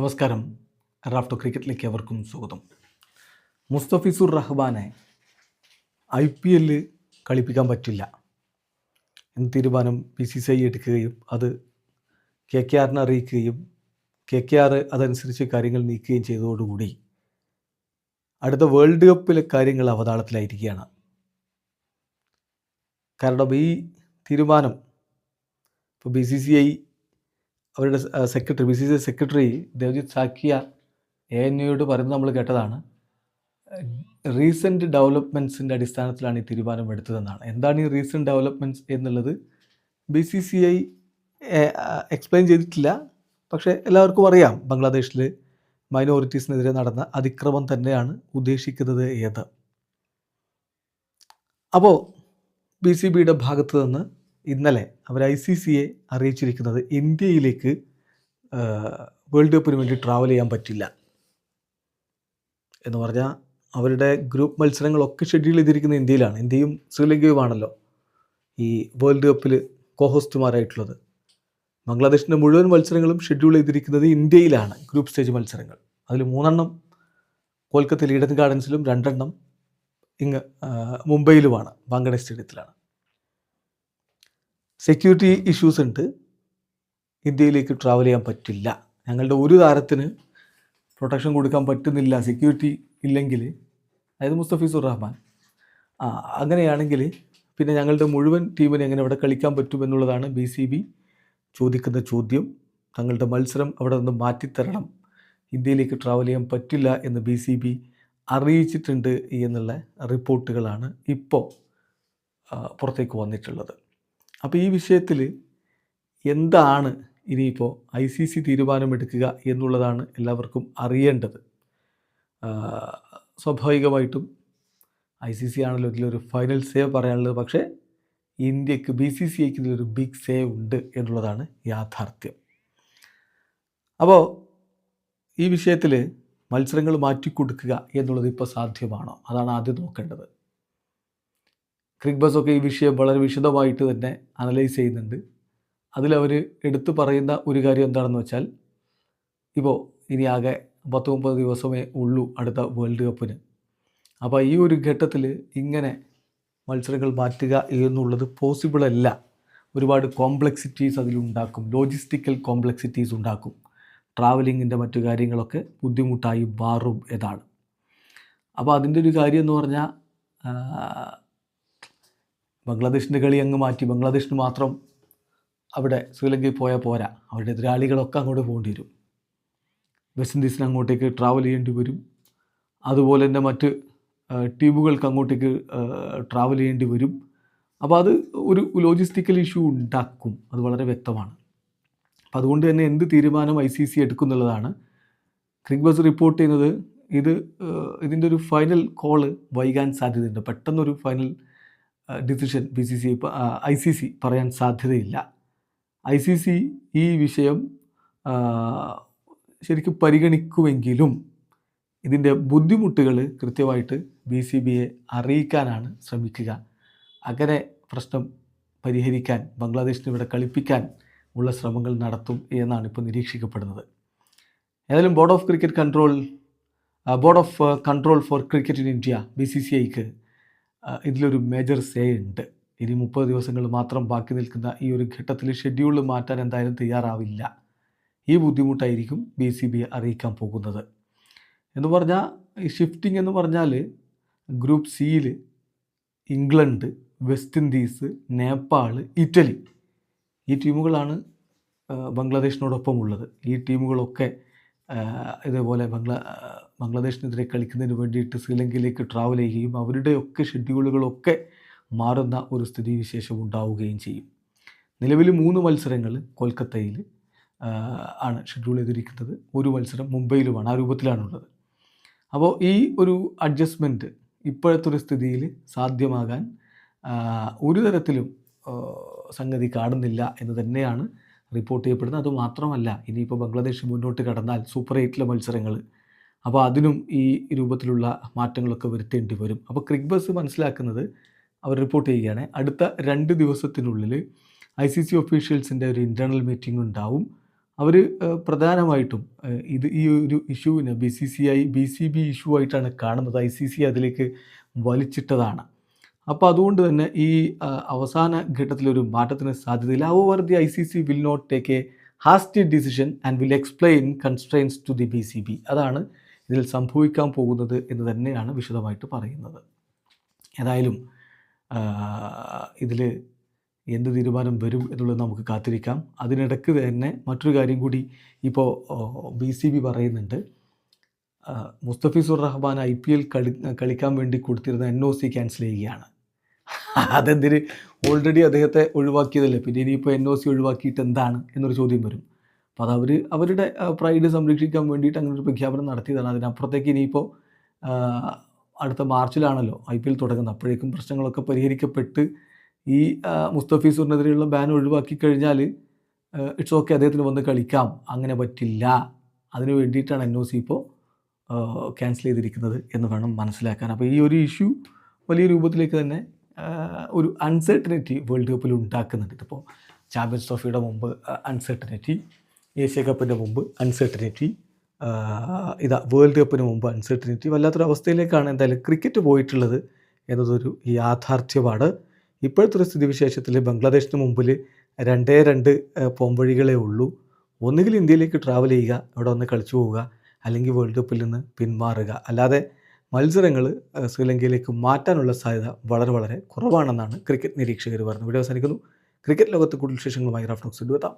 നമസ്കാരം. റാഫ്റ്റോ ക്രിക്കറ്റിലേക്ക് അവർക്കും സ്വാഗതം. മുസ്തഫിസുർ റഹ്മാനെ ഐ പി എല്ലിൽ കളിപ്പിക്കാൻ പറ്റില്ല. എന്ന തീരുമാനം പി സി സി ഐ എടുക്കുകയും അത് കെ കെ ആറിനെ അറിയിക്കുകയും കെ കെ ആർ അതനുസരിച്ച് കാര്യങ്ങൾ നീക്കുകയും ചെയ്തതോടുകൂടി അടുത്ത വേൾഡ് കപ്പിലെ കാര്യങ്ങൾ അവതാളത്തിലായിരിക്കുകയാണ്. കാരണം ഈ തീരുമാനം ഇപ്പോൾ ബി സി സി ഐ അവരുടെ secretary B C C secretary Devajit Saikia A N യുയോട് പറയുന്നത് നമ്മൾ കേട്ടതാണ്. റീസെന്റ് ഡെവലപ്മെന്റ്സിന്റെ അടിസ്ഥാനത്തിലാണ് ഈ തീരുമാനം എടുത്തതെന്നാണ്. എന്താണ് ഈ റീസെന്റ് ഡെവലപ്മെന്റ്സ് എന്നുള്ളത് B C C I explain ചെയ്തിട്ടില്ല. പക്ഷേ എല്ലാവർക്കും അറിയാം ബംഗ്ലാദേശിൽ മൈനോറിറ്റീസിനെതിരെ നടന്ന അതിക്രമം തന്നെയാണ് ഉദ്ദേശിക്കുന്നത് ഏത് അപ്പോൾ ബി സി ബിയുടെ ഭാഗത്ത് നിന്ന് ഇന്നലെ അവർ ഐ സി സിയെ അറിയിച്ചിരിക്കുന്നത് ഇന്ത്യയിലേക്ക് വേൾഡ് കപ്പിന് വേണ്ടി ട്രാവൽ ചെയ്യാൻ പറ്റില്ല എന്ന് പറഞ്ഞാൽ അവരുടെ ഗ്രൂപ്പ് മത്സരങ്ങളൊക്കെ ഷെഡ്യൂൾ ചെയ്തിരിക്കുന്നത് ഇന്ത്യയിലാണ്. ഇന്ത്യയും ശ്രീലങ്കയുമാണല്ലോ ഈ വേൾഡ് കപ്പിൽ കോഹോസ്റ്റുമാരായിട്ടുള്ളത് ബംഗ്ലാദേശിന്റെ മുഴുവൻ മത്സരങ്ങളും ഷെഡ്യൂൾ ചെയ്തിരിക്കുന്നത് ഇന്ത്യയിലാണ് ഗ്രൂപ്പ് സ്റ്റേജ് മത്സരങ്ങൾ. അതിൽ മൂന്നെണ്ണം കൊൽക്കത്തയിൽ ഈഡൻ ഗാർഡൻസിലും രണ്ടെണ്ണം ഇങ്ങ് മുംബൈയിലുമാണ് വാങ്കഡെ സ്റ്റേഡിയത്തിലാണ് സെക്യൂരിറ്റി ഇഷ്യൂസ് ഉണ്ട്. ഇന്ത്യയിലേക്ക് ട്രാവൽ ചെയ്യാൻ പറ്റില്ല. ഞങ്ങളുടെ ഒരു താരത്തിന് പ്രൊട്ടക്ഷൻ കൊടുക്കാൻ പറ്റുന്നില്ല സെക്യൂരിറ്റി ഇല്ലെങ്കിൽ. അതായത് മുസ്തഫീസുർ റഹ്മാൻ. ആ അങ്ങനെയാണെങ്കിൽ പിന്നെ ഞങ്ങളുടെ മുഴുവൻ ടീമിനെ എങ്ങനെ ഇവിടെ കളിക്കാൻ പറ്റുമെന്നുള്ളതാണ് ബി സി ബി ചോദിക്കുന്ന ചോദ്യം. തങ്ങളുടെ മത്സരം അവിടെ നിന്ന് മാറ്റിത്തരണം. ഇന്ത്യയിലേക്ക് ട്രാവൽ ചെയ്യാൻ പറ്റില്ല എന്ന് ബി സി ബി അറിയിച്ചിട്ടുണ്ട് എന്നുള്ള റിപ്പോർട്ടുകളാണ് ഇപ്പോൾ പുറത്തേക്ക് വന്നിട്ടുള്ളത്. അപ്പോൾ ഈ വിഷയത്തിൽ എന്താണ് ഇനിയിപ്പോൾ ഐ സി സി തീരുമാനമെടുക്കുക എന്നുള്ളതാണ് എല്ലാവർക്കും അറിയേണ്ടത്. സ്വാഭാവികമായിട്ടും ഐ സി സി ആണല്ലോ ഇതിലൊരു ഫൈനൽ സേവ് പറയാനുള്ളത്. പക്ഷേ ഇന്ത്യയ്ക്ക് ബി സി സി ഐക്ക് ഇതിലൊരു ബിഗ് സേവ് ഉണ്ട് എന്നുള്ളതാണ് യാഥാർത്ഥ്യം. അപ്പോൾ ഈ വിഷയത്തിൽ മത്സരങ്ങൾ മാറ്റിക്കൊടുക്കുക എന്നുള്ളത് ഇപ്പോൾ സാധ്യമാണോ? അതാണ് ആദ്യം നോക്കേണ്ടത്. ക്രിക്ബസ് ഒക്കെ ഈ വിഷയം വളരെ വിശദമായിട്ട് തന്നെ അനലൈസ് ചെയ്യുന്നുണ്ട്. അതിലവർ എടുത്തു പറയുന്ന ഒരു കാര്യം എന്താണെന്ന് വെച്ചാൽ ഇപ്പോൾ ഇനി ആകെ പത്ത് മുപ്പത് ദിവസമേ ഉള്ളൂ അടുത്ത വേൾഡ് കപ്പിന്. അപ്പോൾ ഈ ഒരു ഘട്ടത്തിൽ ഇങ്ങനെ മത്സരങ്ങൾ മാറ്റുക എന്നുള്ളത് പോസിബിൾ അല്ല. ഒരുപാട് കോംപ്ലക്സിറ്റീസ് അതിലുണ്ടാക്കും ലോജിസ്റ്റിക്കൽ കോംപ്ലക്സിറ്റീസ് ഉണ്ടാക്കും. ട്രാവലിങ്ങിന്റെ മറ്റു കാര്യങ്ങളൊക്കെ ബുദ്ധിമുട്ടായി മാറും എന്നാണ്. അപ്പോൾ അതിന്റെ ഒരു കാര്യം എന്ന് പറഞ്ഞാൽ ബംഗ്ലാദേശിന്റെ കളി അങ്ങ് മാറ്റി. ബംഗ്ലാദേശിന് മാത്രം അവിടെ ശ്രീലങ്കയിൽ പോയാൽ പോരാ. അവരുടെ എതിരാളികളൊക്കെ അങ്ങോട്ട് പോകേണ്ടി വരും. വെസ്റ്റ് ഇൻഡീസിന് അങ്ങോട്ടേക്ക് ട്രാവൽ ചെയ്യേണ്ടി വരും. അതുപോലെ തന്നെ മറ്റ് ടീമുകൾക്ക് അങ്ങോട്ടേക്ക് ട്രാവൽ ചെയ്യേണ്ടി വരും. അപ്പോൾ അത് ഒരു ലോജിസ്റ്റിക്കൽ ഇഷ്യൂ ഉണ്ടാക്കും. അത് വളരെ വ്യക്തമാണ്. അപ്പം അതുകൊണ്ട് തന്നെ എന്ത് തീരുമാനം ഐ സി സി എടുക്കുന്നുള്ളതാണ്. ക്രിക്ബസ് റിപ്പോർട്ട് ചെയ്യുന്നത് ഇത് ഇതിന്റെ ഒരു ഫൈനൽ കോൾ വൈകാൻ സാധ്യതയുണ്ട്. പെട്ടെന്നൊരു final decision B C C I C C പറയാൻ സാധ്യതയില്ല. ഐ സി സി ഈ വിഷയം ശരിക്കും പരിഗണിക്കുമെങ്കിലും ഇതിന്റെ ബുദ്ധിമുട്ടുകൾ കൃത്യമായിട്ട് ബി സി ബിയെ അറിയിക്കാനാണ് ശ്രമിക്കുക. അങ്ങനെ പ്രശ്നം പരിഹരിക്കാൻ ബംഗ്ലാദേശിനെ ഇവിടെ കളിപ്പിക്കാൻ ഉള്ള ശ്രമങ്ങൾ നടത്തും എന്നാണ് ഇപ്പോൾ നിരീക്ഷിക്കപ്പെടുന്നത്. ഏതായാലും board of cricket control board of control for cricket in India B C C ഐക്ക് ഇതിലൊരു മേജർ സേ ഉണ്ട്. ഇനി മുപ്പത് ദിവസങ്ങൾ മാത്രം ബാക്കി നിൽക്കുന്ന ഈ ഒരു ഘട്ടത്തിൽ ഷെഡ്യൂൾ മാറ്റാൻ എന്തായാലും തയ്യാറാവില്ല. ഈ ബുദ്ധിമുട്ടായിരിക്കും ബി സി ബി അറിയിക്കാൻ പോകുന്നത്. എന്ന് പറഞ്ഞാൽ ഈ ഷിഫ്റ്റിംഗ് എന്ന് പറഞ്ഞാൽ ഗ്രൂപ്പ് സിയിൽ England West Indies Nepal Italy ഈ ടീമുകളാണ് ബംഗ്ലാദേശിനോടൊപ്പം ഉള്ളത് ഈ ടീമുകളൊക്കെ ഇതേപോലെ ബംഗ്ലാ ബംഗ്ലാദേശിനെതിരെ കളിക്കുന്നതിന് വേണ്ടിയിട്ട് ശ്രീലങ്കയിലേക്ക് ട്രാവൽ ചെയ്യുകയും അവരുടെയൊക്കെ ഷെഡ്യൂളുകളൊക്കെ മാറുന്ന ഒരു സ്ഥിതിവിശേഷം ഉണ്ടാവുകയും ചെയ്യും. നിലവിൽ മൂന്ന് മത്സരങ്ങൾ കൊൽക്കത്തയിൽ ആണ് ഷെഡ്യൂൾ ചെയ്തിരിക്കുന്നത്. ഒരു മത്സരം മുംബൈയിലുമാണ് ആ രൂപത്തിലാണുള്ളത്. അപ്പോൾ ഈ ഒരു അഡ്ജസ്റ്റ്മെന്റ് ഇപ്പോഴത്തെ ഒരു സ്ഥിതിയിൽ സാധ്യമാകാൻ ഒരു തരത്തിലും സംഗതി കാണുന്നില്ല എന്ന് തന്നെയാണ് റിപ്പോർട്ട് ചെയ്യപ്പെടുന്നത്. അതുമാത്രമല്ല ഇനിയിപ്പോൾ ബംഗ്ലാദേശ് മുന്നോട്ട് കടന്നാൽ സൂപ്പർ എയ്റ്റിലെ മത്സരങ്ങൾ അപ്പോൾ അതിനും ഈ രൂപത്തിലുള്ള മാറ്റങ്ങളൊക്കെ വരുത്തേണ്ടി വരും. അപ്പോൾ ക്രിക്ബസ് മനസ്സിലാക്കുന്നത് അവർ റിപ്പോർട്ട് ചെയ്യുകയാണ്. അടുത്ത രണ്ട് ദിവസത്തിനുള്ളിൽ ഐ സി സി ഒഫീഷ്യൽസിന്റെ ഒരു ഇന്റേർണൽ മീറ്റിംഗ് ഉണ്ടാവും. അവർ പ്രധാനമായിട്ടും ഇത് ഈ ഒരു ഇഷ്യൂവിനെ B C C I B C B issue ആയിട്ടാണ് കാണുന്നത്. ഐ സി സി അതിലേക്ക് വലിച്ചിട്ടതാണ്. അപ്പോൾ അതുകൊണ്ട് തന്നെ ഈ അവസാന ഘട്ടത്തിലൊരു മാറ്റത്തിന് സാധ്യതയില്ല. Over the I C C will not take a hasty decision and will explain constraints to the B C B അതാണ് ഇതിൽ സംഭവിക്കാൻ പോകുന്നത് എന്ന് തന്നെയാണ് വിശദമായിട്ട് പറയുന്നത്. ഏതായാലും ഇതിൽ എന്ത് തീരുമാനം വരും എന്നുള്ളത് നമുക്ക് കാത്തിരിക്കാം. അതിനിടയ്ക്ക് തന്നെ മറ്റൊരു കാര്യം കൂടി ഇപ്പോൾ ബി സി ബി പറയുന്നുണ്ട്. Mustafizur Rahman I P L കളി കളിക്കാൻ വേണ്ടി കൊടുത്തിരുന്ന എൻ ഒ സി ക്യാൻസൽ ചെയ്യുകയാണ്. അതെന്തിന്? ഓൾറെഡി അദ്ദേഹത്തെ ഒഴിവാക്കിയതല്ലേ? പിന്നെ ഇനിയിപ്പോൾ എൻ ഒ സി ഒഴിവാക്കിയിട്ട് എന്താണ് എന്നൊരു ചോദ്യം വരും. അപ്പോൾ അത് അവർ അവരുടെ പ്രൈഡ് സംരക്ഷിക്കാൻ വേണ്ടിയിട്ട് അങ്ങനെ ഒരു പ്രഖ്യാപനം നടത്തിയതാണ്. അതിനപ്പുറത്തേക്ക് ഇനിയിപ്പോൾ അടുത്ത മാർച്ചിലാണല്ലോ ഐ പി എൽ തുടങ്ങുന്നത്. അപ്പോഴേക്കും പ്രശ്നങ്ങളൊക്കെ പരിഹരിക്കപ്പെട്ട് ഈ മുസ്തഫീസൂറിനെതിരെയുള്ള ബാൻ ഒഴിവാക്കി കഴിഞ്ഞാൽ ഇറ്റ്സ് ഓക്കെ അദ്ദേഹത്തിന് വന്ന് കളിക്കാം. അങ്ങനെ പറ്റില്ല. അതിന് വേണ്ടിയിട്ടാണ് എൻ ഒ സി ഇപ്പോൾ ക്യാൻസൽ ചെയ്തിരിക്കുന്നത് എന്ന് വേണം മനസ്സിലാക്കാൻ. അപ്പോൾ ഈ ഒരു ഇഷ്യൂ വലിയ രൂപത്തിലേക്ക് തന്നെ ഒരു അൺസെർട്ടനിറ്റി വേൾഡ് കപ്പിൽ ഉണ്ടാക്കുന്നുണ്ട്. ഇപ്പോൾ ചാമ്പ്യൻസ് ട്രോഫിയുടെ മുമ്പ് അൺസെർട്ടനിറ്റി ഏഷ്യ കപ്പിന്റെ മുമ്പ് അൺസെർട്ടനിറ്റി ഇതാ വേൾഡ് കപ്പിന് മുമ്പ് അൺസെർട്ടനിറ്റി വല്ലാത്തൊരു അവസ്ഥയിലേക്കാണ് എന്തായാലും ക്രിക്കറ്റ് പോയിട്ടുള്ളത് എന്നതൊരു യാഥാർത്ഥ്യമാണ്. ഇപ്പോഴത്തെ ഒരു സ്ഥിതിവിശേഷത്തിൽ ബംഗ്ലാദേശിന് മുമ്പിൽ രണ്ടേ രണ്ട് പോംവഴികളേ ഉള്ളൂ. ഒന്നുകിൽ ഇന്ത്യയിലേക്ക് ട്രാവൽ ചെയ്യുക അവിടെ വന്ന് കളിച്ചു പോവുക അല്ലെങ്കിൽ വേൾഡ് കപ്പിൽ നിന്ന് പിന്മാറുക. അല്ലാതെ മത്സരങ്ങൾ ശ്രീലങ്കയിലേക്ക് മാറ്റാനുള്ള സാധ്യത വളരെ വളരെ കുറവാണെന്നാണ് ക്രിക്കറ്റ് നിരീക്ഷകർ പറഞ്ഞത്. വീഡിയോ അവസാനിക്കുന്നു. ക്രിക്കറ്റ് ലോകത്ത് കൂടുതൽ വിശേഷങ്ങളുമായി റാഫ്റ്റോക്സ് എത്താം.